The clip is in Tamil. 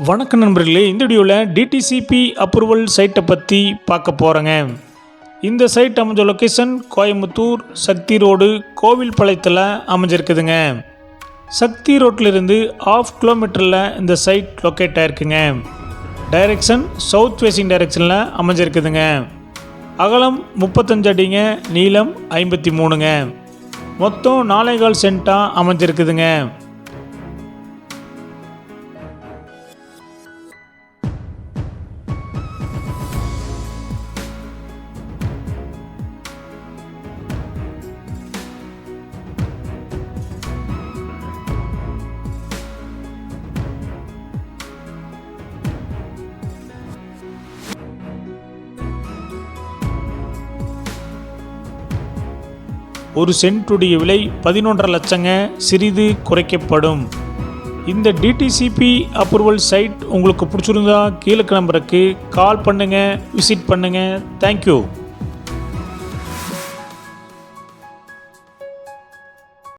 வணக்கம் நண்பர்களே இந்த வீடியோவில் டிடிசிபி அப்ரூவல் சைட்டை பற்றி பார்க்க போகிறேங்க இந்த சைட் அமைஞ்ச லொக்கேஷன் கோயம்புத்தூர் சக்தி ரோடு கோவில்பாளையத்தில் அமைஞ்சிருக்குதுங்க. சக்தி ரோட்டிலிருந்து ஆஃப் கிலோமீட்டரில் இந்த சைட் லொக்கேட் ஆயிருக்குங்க. டைரக்ஷன் சவுத் ஃபேஸிங் டைரக்ஷனில் அமைஞ்சிருக்குதுங்க. அகலம் முப்பத்தஞ்சு அடிங்க நீளம் ஐம்பத்தி மூணுங்க. மொத்தம் நாலேகால் சென்ட்டாக அமைஞ்சிருக்குதுங்க. ஒரு சென்ட்டுடைய விலை பதினொன்றரை லட்சங்க. சிறிது குறைக்கப்படும். இந்த டிடிசிபி அப்ரூவல் சைட் உங்களுக்கு பிடிச்சிருந்தா கீழே கிளம்புறக்கு கால் பண்ணுங்கள் விசிட் பண்ணுங்கள் தேங்க்யூ